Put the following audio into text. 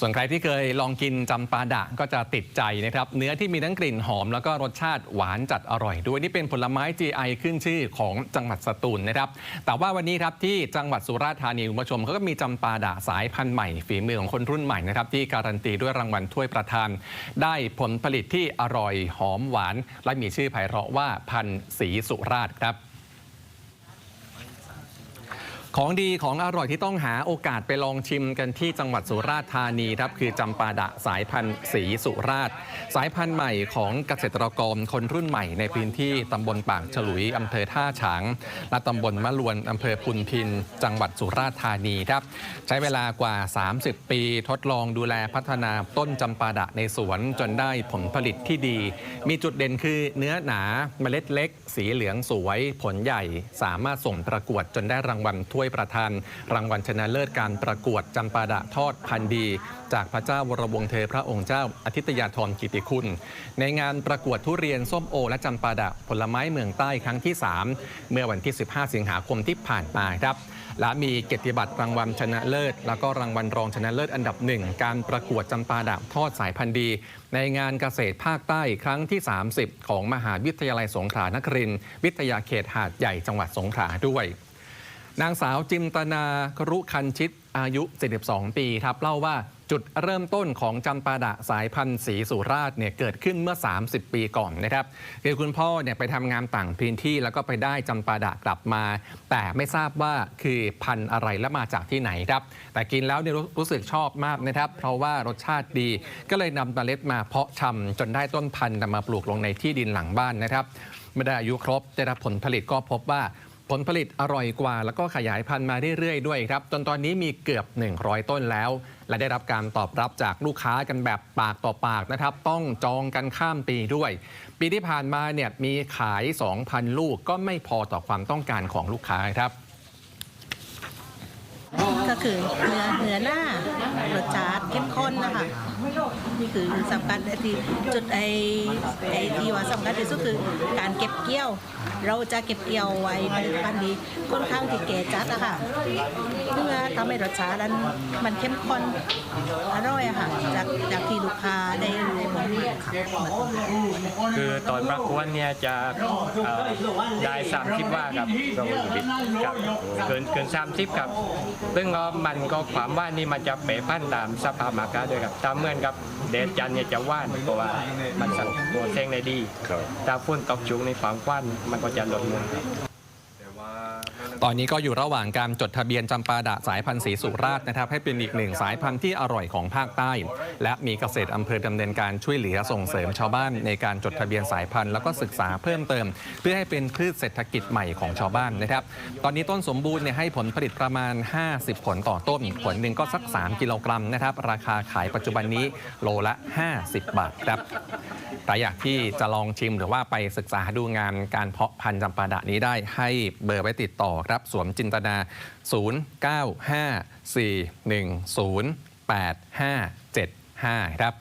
ส่วนใครที่เคยลองกินจำปาดะก็จะติดใจนะครับ เนื้อที่มีทั้งกลิ่นหอมแล้วก็รสชาติหวานจัดอร่อยด้วยนี่เป็นผลไม้ GI ขึ้นชื่อของจังหวัดสตูลนะครับ แต่ว่าวันนี้ครับที่จังหวัดสุราษฎร์ธานีคุณผู้ชมเขาก็มีจำปาดะสายพันธุ์ใหม่ฝีมือของคนรุ่นใหม่นะครับที่การันตีด้วยรางวัลถ้วยประธาน ได้ผลผลิตที่อร่อยหอมหวาน และมีชื่อไพเราะว่าพันธุ์สีสุราษฎร์ครับ ของดีของอร่อยที่ต้องหาโอกาสไปลองชิมกันที่จังหวัดสุราษฎร์ธานีครับคือจำปาดะสายพันธุ์สีสุราษฎร์สายพันธุ์ใหม่ของเกษตรกรคนรุ่นใหม่ในพื้นที่ตำบลปากฉลุยอำเภอท่าฉาง และตำบลมะลวนอำเภอพุนพิน จังหวัดสุราษฎร์ธานีครับใช้เวลากว่า 30 ปีทดลองดูแลพัฒนาต้นจำปาดะในสวนจนได้ผลผลิตที่ดี มีจุดเด่นคือเนื้อหนาเมล็ดเล็ก สีเหลืองสวย ผลใหญ่ สามารถส่งประกวดจนได้รางวัลถ้วยประธาน รางวัลชนะเลิศการประกวดจำปาดะทอดพันธีจากพระเจ้าวรวงเธอพระองค์เจ้าอาทิตยาธรกิติคุณ ในงานประกวดทุเรียนส้มโอ และจำปาดะผลไม้เมืองใต้ครั้งที่ 3 เมื่อวันที่ 15 สิงหาคมที่ผ่านมาครับและมีเกียรติบัตรรางวัลชนะเลิศ แล้วก็รางวัลรองชนะเลิศอันดับหนึ่งการประกวดจำปาดะทอดสายพันธุ์ดี ในงานเกษตรภาคใต้ครั้งที่ 30 ของมหาวิทยาลัยสงขลานครินทร์วิทยาเขตหาดใหญ่จังหวัดสงขลาด้วย นางสาวจิมตนาครุคันชิตอายุ 72 ปีครับเล่าว่าจุดเริ่มต้นของจำปาดะสายพันธุ์สีสุราษฎร์เนี่ยเกิดขึ้นเมื่อ 30 ปีก่อนนะครับคือคุณพ่อเนี่ยไปทำงานต่างพื้นที่แล้วก็ไปได้จำปาดะกลับมา แต่ไม่ทราบว่าคือพันธุ์อะไรและมาจากที่ไหนครับแต่กินแล้วเนี่ยรู้รู้สึกชอบมากนะครับ เพราะว่ารสชาติดีก็เลยนำเมล็ดมาเพาะชำจนได้ต้นพันธุ์นำมาปลูกลงในที่ดินหลังบ้านนะครับเมื่อได้อายุครบได้รับผลผลิตก็พบว่า ผลผลิตอร่อยกว่า แล้วก็ขยายพันธุ์มาเรื่อยๆด้วยครับจนตอนนี้มีเกือบ 100 ต้นแล้ว และได้รับการตอบรับจากลูกค้ากันแบบปากต่อปากนะครับ ต้องจองกันข้ามปีด้วย ปีที่ผ่านมาเนี่ยมีขาย 2,000 ลูกก็ไม่พอต่อความต้องการของลูกค้าครับ ก็คือเนื้อเนื้อหน้ารสชาติเข้มข้นนะคะนี่คือสำคัญไอที่จุดไอไอที่ว่าสำคัญที่สุดคือการเก็บเกี่ยว เราจะเก็บเกี่ยวไว้ผลิตภัณฑ์นี้ค่อนข้างที่แก่จัดอะค่ะเพื่อทำให้รสชาตินั้นมันเข้มข้นอร่อยอะค่ะจากจากที่ลูกค้าได้ ได้บอกค่ะคือตอนประกวดเนี่ยจะเอ่อได้สามสิบว่ากับเราบิดกับเกินเกินสามสิบครับ ซึ่งก็มันก็ความว่านนี่มันจะเปรพันตามสภาพอากาศด้วยครับตามเหมือนกับเดดจันทร์เนี่ยจะว่านเพราะว่ามันสั่งตัวแซงได้ดีถ้าฝนตกชุกในความว่านมันก็จะลดลงครับ ตอนนี้ก็อยู่ระหว่างการจดทะเบียนจำปาดะสายพันธุ์สีสุราษฎร์นะครับให้เป็นอีกหนึ่งสายพันธุ์ที่อร่อยของภาคใต้ และมีเกษตรอำเภอดำเนินการช่วยเหลือส่งเสริมชาวบ้านในการจดทะเบียนสายพันธุ์แล้วก็ศึกษาเพิ่มเติม เพื่อให้เป็นพืชเศรษฐกิจใหม่ของชาวบ้านนะครับ ตอนนี้ต้นสมบูรณ์เนี่ยให้ผลผลิตประมาณ 50 ผลต่อต้นผลหนึ่งก็สัก 3 กิโลกรัมนะครับราคาขายปัจจุบันนี้โลละ 50 บาทครับใครอยากที่จะลองชิมหรือว่าไปศึกษาดูงานการเพาะพันธุ์จำปาดะนี้ได้ให้เบอร์ไว้ติดต่อรับสวมจินตนา 0954108575 ครับ